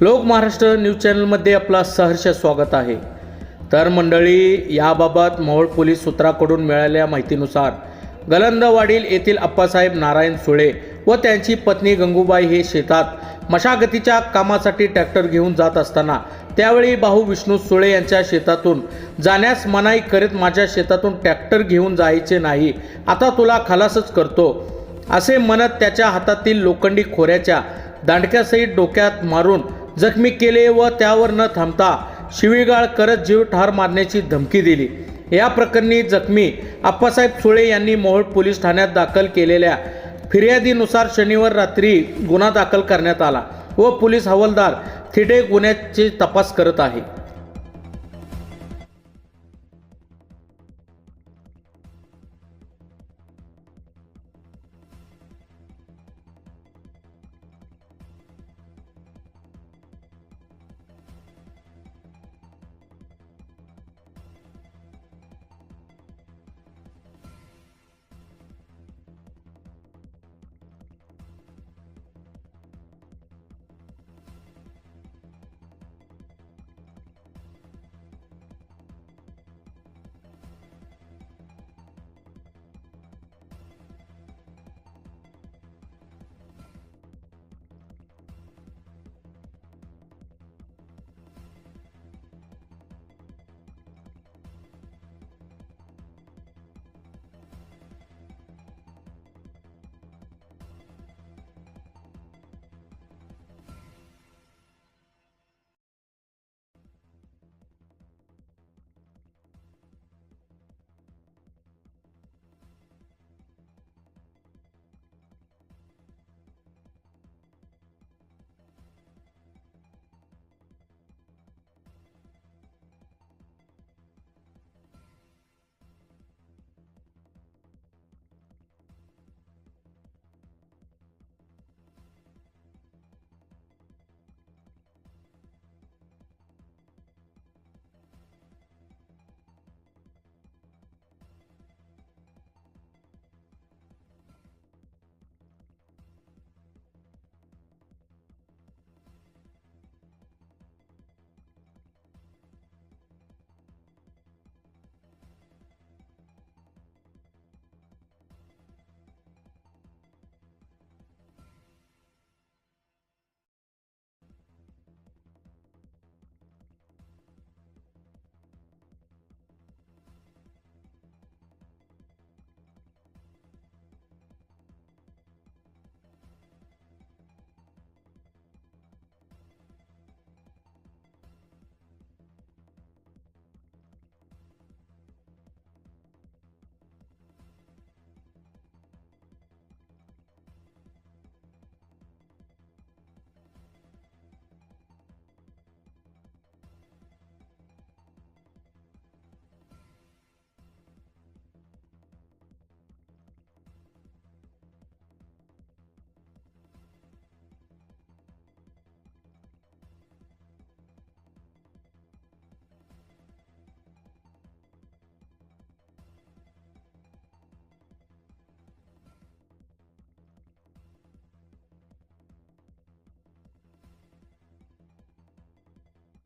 लोक महाराष्ट्र न्यूज चॅनलमध्ये आपला सहर्ष स्वागत आहे. तर मंडळी याबाबत मोहोळ पोलीस सूत्राकडून मिळालेल्या माहितीनुसार गलंदवाडील येथील अप्पासाहेब नारायण सुळे व त्यांची पत्नी गंगूबाई हे शेतात मशागतीच्या कामासाठी ट्रॅक्टर घेऊन जात असताना त्यावेळी भाऊ विष्णू सुळे यांच्या शेतातून जाण्यास मनाई करीत माझ्या शेतातून ट्रॅक्टर घेऊन जायचे नाही आता तुला खलासच करतो. असे म्हणत त्याच्या हातातील लोखंडी खोऱ्याच्या दांडक्यासहित डोक्यात मारून जखमी केले व त्यावर न थांबता शिवीगाळ करत जीव ठार मारण्याची धमकी दिली. या प्रकरणी जखमी आप्पासाहेब सुळे यांनी मोहोळ पोलीस ठाण्यात दाखल केलेल्या फिर्यादीनुसार शनिवार रात्री गुन्हा दाखल करण्यात आला व पोलीस हवालदार थिटे गुन्ह्याचे तपास करत आहे.